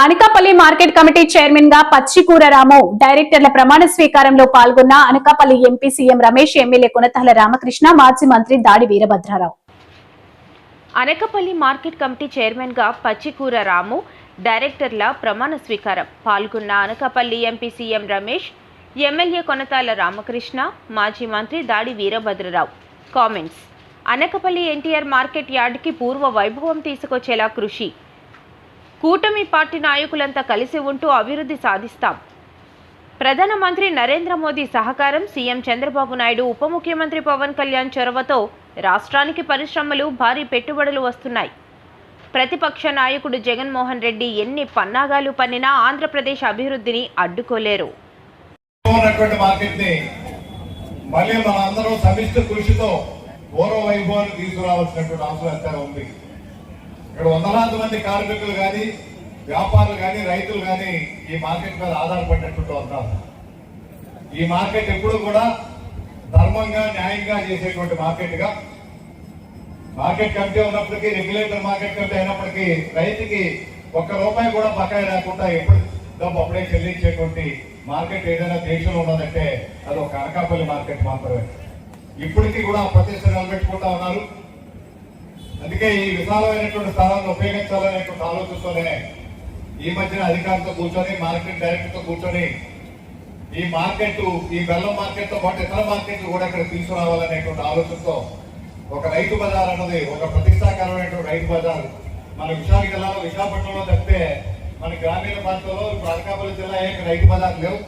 Anakapalli market committee చైర్మన్గా పచ్చికూర రాము డైరెక్టర్ల ప్రమాణ స్వీకారంలో పాల్గొన్న Anakapalli MP CM Ramesh MLA Konathala Ramakrishna మాజీ మంత్రి దాడి వీరభద్రరావు. అనకపల్లి మార్కెట్ కమిటీ చైర్మన్గా పచ్చికూర రాము డైరెక్టర్ల ప్రమాణ స్వీకారం పాల్గొన్న Anakapalli MP CM Ramesh MLA Konathala Ramakrishna మాజీ మంత్రి Dadi Veerabhadra Rao. Comments. Anakapalli NTR market యార్డ్కి పూర్వ వైభవం తీసుకొచ్చేలా కృషి. కూటమి పార్టీ నాయకులంతా కలిసి ఉంటూ అభివృద్ధి సాధిస్తాం. ప్రధానమంత్రి నరేంద్ర మోదీ సహకారం సీఎం చంద్రబాబు నాయుడు ఉప ముఖ్యమంత్రి పవన్ కళ్యాణ్ చొరవతో రాష్ట్రానికి పరిశ్రమలు భారీ పెట్టుబడులు వస్తున్నాయి. ప్రతిపక్ష నాయకుడు జగన్మోహన్ రెడ్డి ఎన్ని పన్నాగాలు పన్నినా ఆంధ్రప్రదేశ్ అభివృద్ధిని అడ్డుకోలేరు. మళ్ళీ సమిష్టి కృషితో పూర్వ వైభవాన్ని తీసుకురావాల్సినటువంటి అవసరం ఉంది. ఇక్కడ వందలాది మంది కార్మికులు కానీ వ్యాపారులు కానీ రైతులు కానీ ఈ మార్కెట్ మీద ఆధారపడినటువంటి ఉన్నారు. ఈ మార్కెట్ ఎప్పుడు కూడా ధర్మంగా న్యాయంగా చేసేటువంటి మార్కెట్గా. మార్కెట్ కమిటీ ఉన్నప్పటికీ రెగ్యులేటర్ మార్కెట్ కమిటీ అయినప్పటికీ రైతుకి ఒక్క రూపాయి కూడా బకాయి రాకుండా ఎప్పుడు డబ్బు అప్పుడే చెల్లించేటువంటి మార్కెట్ ఏదైనా దేశంలో ఉన్నదంటే అది ఒక అనకాపల్లి మార్కెట్ మాత్రమే. ఇప్పటికీ కూడా ప్రతిష్ట నిలబెట్టుకుంటా ఉన్నారు. అందుకే ఈ విశాలమైనటువంటి స్థలాన్ని ఉపయోగించాలనేటువంటి ఆలోచనతోనే ఈ మధ్యన అధికారులతో కూర్చొని మార్కెట్ డైరెక్టర్తో కూర్చొని ఈ మార్కెట్ ఈ బెల్లం మార్కెట్తో పాటు ఇతర మార్కెట్లు కూడా ఇక్కడ తీసుకురావాలనేటువంటి ఆలోచనతో ఒక రైతు బజార్ అన్నది ఒక ప్రతిష్టాకరమైనటువంటి రైతు బజార్ మన విశాఖ జిల్లాలో విశాఖపట్నంలో తప్పితే మన గ్రామీణ ప్రాంతంలో ఇప్పుడు అనకాపల్లి జిల్లా ఏ రైతు బజార్ లేవు.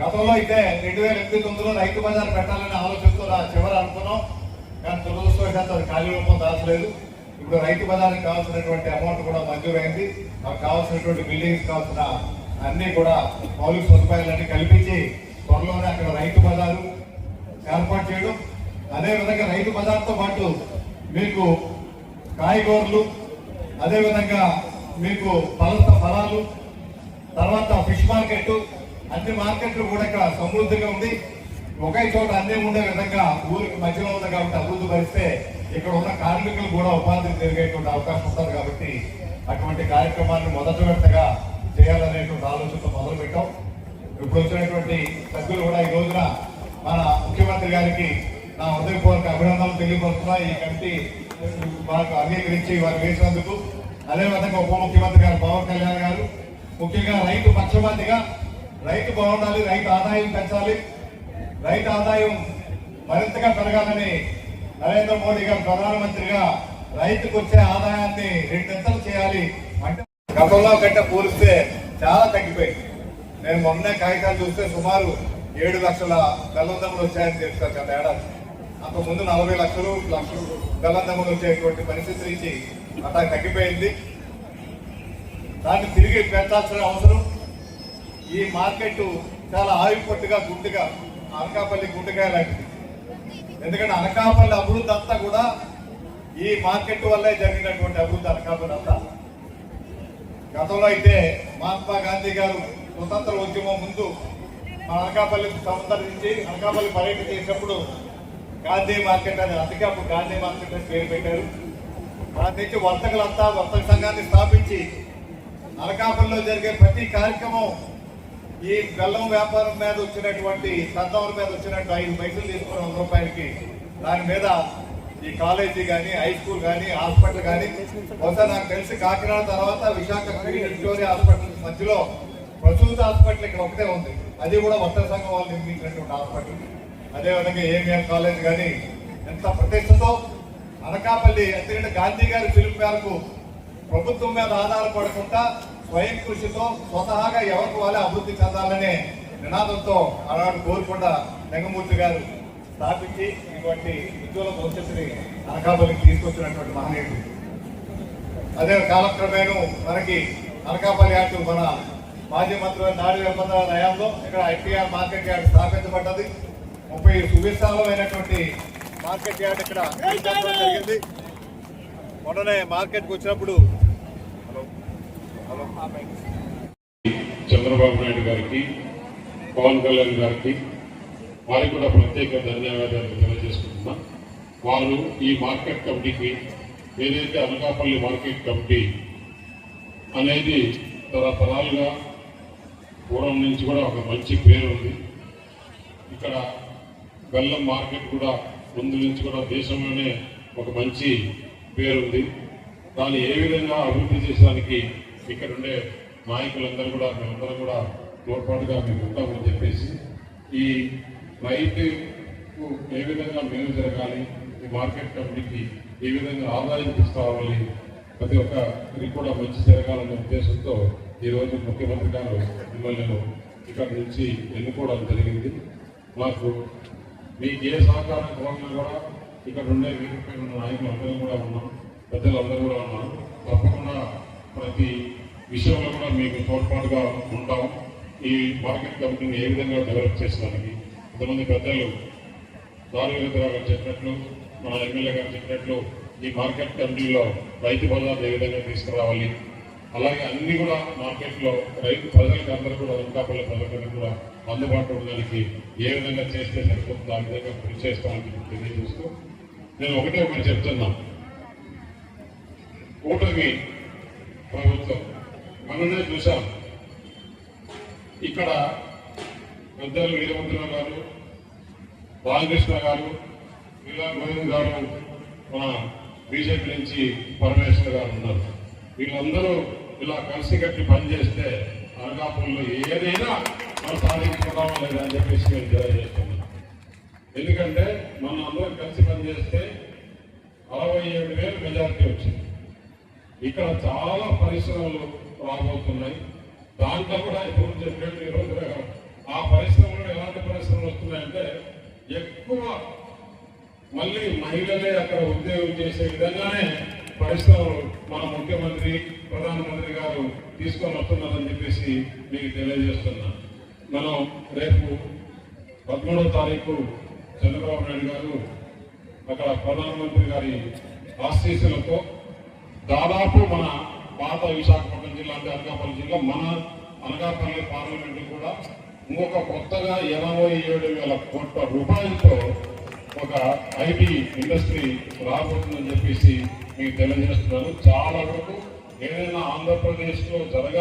గతంలో అయితే రెండు వేల ఎనిమిది తొమ్మిదిలో రైతు బజార్ పెట్టాలనే ఆలోచనతో నా చివరి అనుకున్నాం దురదృష్టవశాత్తు అది ఖాళీ రూపం దాచలేదు. ఇప్పుడు రైతు బజార్కి కావాల్సినటువంటి అమౌంట్ కూడా మంజూరైంది. మాకు కావాల్సినటువంటి బిల్డింగ్స్ కావాల్సిన అన్నీ కూడా మౌలిక సదుపాయాలన్నీ కల్పించి త్వరలోనే అక్కడ రైతు బజారు ఏర్పాటు చేయడం. అదే విధంగా రైతు బజార్తో పాటు మీకు కాయగూరలు అదేవిధంగా మీకు పలంత ఫలాలు తర్వాత ఫిష్ మార్కెట్ అన్ని మార్కెట్లు కూడా ఇక్కడ సమృద్ధిగా ఉంది. ఒకే చోట అన్నీ ఉండే విధంగా ఊరికి మధ్యలో ఉంది కాబట్టి అభివృద్ధి పరిస్తే ఇక్కడ ఉన్న కార్మికులు కూడా ఉపాధి జరిగేటువంటి అవకాశం ఉంటుంది కాబట్టి అటువంటి కార్యక్రమాన్ని మొదటి విడతగా చేయాలనేటువంటి ఆలోచనతో మొదలుపెట్టాం. ఇప్పుడు వచ్చినటువంటి సభ్యులు కూడా ఈ రోజున మన ముఖ్యమంత్రి గారికి నా హృదయపూర్వక అభినందనలు తెలియపరుస్తున్నా. ఈ కమిటీ మాకు అంగీకరించి వారు వేసినందుకు అదేవిధంగా ఉప ముఖ్యమంత్రి గారు పవన్ కళ్యాణ్ గారు ముఖ్యంగా రైతు పక్షపాతిగా రైతు బాగుండాలి రైతు ఆదాయం పెంచాలి రైతు ఆదాయం మరింతగా పెరగాలని నరేంద్ర మోడీ గారు ప్రధానమంత్రిగా రైతుకు వచ్చే ఆదాయాన్ని రెండింతలు చేయాలి అంటే గతంలో కంటే పోలిస్తే చాలా తగ్గిపోయింది. నేను మొన్నే కాగితాలు చూస్తే సుమారు ఏడు లక్షల బెల్లందములు వచ్చాయని తెలుస్తారు గత ఏడాది. అంతకుముందు నలభై లక్షలు లక్షలు బెల్లందములు వచ్చేటువంటి పరిస్థితి నుంచి అట్లా తగ్గిపోయింది. దాన్ని తిరిగి పెంచాల్సిన అవసరం. ఈ మార్కెట్ చాలా ఆయుపట్టుగా గుడ్డుగా అనకాపల్లి గుండెకాయ లాంటిది. ఎందుకంటే అనకాపల్లి అభివృద్ధి అంతా కూడా ఈ మార్కెట్ వల్లే జరిగినటువంటి అభివృద్ధి అనకాపల్లి అంతా. గతంలో అయితే మహాత్మా గాంధీ గారు స్వతంత్ర ఉద్యమం ముందు మన అనకాపల్లి సందర్శించి అనకాపల్లి పర్యటన చేసినప్పుడు గాంధీ మార్కెట్ అని అందుకే అప్పుడు గాంధీ మార్కెట్ అని పేరు పెట్టారు. దాని నుంచి వర్తకులంతా వర్తక సంఘాన్ని స్థాపించి అనకాపల్లిలో జరిగే ప్రతి కార్యక్రమం ఈ బెల్లం వ్యాపారం మీద వచ్చినటువంటి సంతవరం మీద వచ్చినట్టు ఐదు పైసలు తీసుకున్న వంద రూపాయలకి దాని మీద ఈ కాలేజీ కానీ హై స్కూల్ కానీ హాస్పిటల్ కానీ బహుశా నాకు తెలిసి కాకినాడ తర్వాత విశాఖ విక్టోరియా హాస్పిటల్ మధ్యలో ప్రసూత హాస్పిటల్ ఇక్కడ ఒకటే ఉంది. అది కూడా వర్తక సంఘం వాళ్ళు నిర్మించినటువంటి హాస్పిటల్. అదేవిధంగా ఏమిఎం కాలేజ్ కానీ ఎంత ప్రతిష్టతో అనకాపల్లి ఎందుకంటే గాంధీ గారి పిలుపు మేరకు ప్రభుత్వం మీద ఆధారపడకుండా స్వయం కృషితో స్వతహాగా ఎవరికి వాళ్ళే అభివృద్ధి చెందాలనే నినాదంతో ఆనాడు కోరుకొండ లింగమూర్తి గారు స్థాపించి ఇటువంటి ఉద్యోగ భవిష్యత్తుని అనకాపల్లికి తీసుకొచ్చినటువంటి మహనీయుడు. అదే కాలక్రమేణు మనకి అనకాపల్లి యార్డ్ మన మాజీ మంత్రి నాడు వెంపద హయాంలో ఇక్కడ ఐటీఆర్ మార్కెట్ యార్డ్ స్థాపించబడ్డది. ముప్పై సువిశాలమైనటువంటి మార్కెట్ యార్డ్ ఇక్కడ జరిగింది. మొన్ననే మార్కెట్కి వచ్చినప్పుడు చంద్రబాబు నాయుడు గారికి పవన్ కళ్యాణ్ గారికి వారికి కూడా ప్రత్యేక ధన్యవాదాలు తెలియజేసుకుంటున్నా. వారు ఈ మార్కెట్ కమిటీకి ఏదైతే అనకాపల్లి మార్కెట్ కమిటీ అనేది తరతరాలుగా పూర్వం నుంచి కూడా ఒక మంచి పేరు ఉంది. ఇక్కడ బెల్లం మార్కెట్ కూడా ముందు నుంచి కూడా దేశంలోనే ఒక మంచి పేరు ఉంది. దాన్ని ఏ విధంగా అభివృద్ధి చేయడానికి ఇక్కడ ఉండే నాయకులందరూ కూడా మేమందరం కూడా తోడ్పాటుగా మేము ఉంటామని చెప్పేసి ఈ రైతుకు ఏ విధంగా మేలు జరగాలి ఈ మార్కెట్ కమిటీకి ఏ విధంగా ఆదాయం తీసుకురావాలి ప్రతి ఒక్కరికి కూడా మంచి జరగాలనే ఉద్దేశంతో ఈరోజు ముఖ్యమంత్రి గారు మిమ్మల్ని ఇక్కడ నుంచి ఎన్నుకోవడం జరిగింది. మాకు మీకు ఏ సహకారం కావాలన్నా కూడా ఇక్కడ ఉండే వీరిపై ఉన్న నాయకులు అందరూ కూడా ఉన్నాం పెద్దలు అందరూ కూడా ఉన్నారు తప్పకుండా ప్రతి విషయంలో కూడా మీకు తోడ్పాటుగా ఉంటాం. ఈ మార్కెట్ కమిటీని ఏ విధంగా డెవలప్ చేసడానికి కొంతమంది పెద్దలు దారుగారు గారు చెప్పినట్లు మన ఎమ్మెల్యే గారు చెప్పినట్లు ఈ మార్కెట్ కమిటీలో రైతు బజార్ ఏ విధంగా తీసుకురావాలి? అలాగే అన్ని కూడా మార్కెట్లో రైతు ప్రజలకు అందరూ కూడా అనకాపల్లి ప్రజలందరూ కూడా అందుబాటులో ఉండడానికి ఏ విధంగా చేస్తే సరిపోతుంది ఆ విధంగా కృషి చేస్తామని తెలియజేస్తూ నేను ఒకటే ఒకటి చెప్తున్నా. కూటమి ప్రభుత్వం మనమే చూసాం ఇక్కడ పెద్దలు వీరభద్రరావు గారు బాలకృష్ణ గారు వీరా గోవింద్ గారు మన బీజేపీ నుంచి పరమేశ్వర్ గారు ఉన్నారు. వీళ్ళందరూ ఇలా కలిసి కట్టి పనిచేస్తే అనకాపురంలో ఏదైనా మనం సాధించుకుంటామా లేదా అని చెప్పేసి నేను తెలియజేస్తున్నాను. ఎందుకంటే మనం అందరం కలిసి పనిచేస్తే అరవై ఏడు వేలు మెజారిటీ వచ్చింది. ఇక్కడ చాలా పరిశ్రమలు రాబోతున్నాయి దాంట్లో కూడా ఇప్పుడు చెప్పినట్టు ఈరోజు ఆ పరిశ్రమలో ఎలాంటి పరిశ్రమలు వస్తున్నాయంటే ఎక్కువ మళ్ళీ మహిళలే అక్కడ ఉద్యోగం చేసే విధంగానే పరిశ్రమలు మన ముఖ్యమంత్రి ప్రధానమంత్రి గారు తీసుకొని వస్తున్నారని చెప్పేసి మీకు తెలియజేస్తున్నా. మనం రేపు పదమూడవ తారీఖు చంద్రబాబు నాయుడు గారు అక్కడ ప్రధానమంత్రి గారి ఆశీస్సులతో దాదాపు మన పాత విశాఖ జిల్లా అనకాపల్లి జిల్లా మన అనకాపల్లి పార్లమెంట్ కూడా ఇంకొక కొత్తగా ఎనభై ఏడు వేల కోట్ల రూపాయలతో ఒక ఐటీ ఇండస్ట్రీ రాబోతుందని చెప్పేసి మీకు తెలియజేస్తున్నాను చాలా వరకు ఏదైనా ఆంధ్రప్రదేశ్లో జరగాలి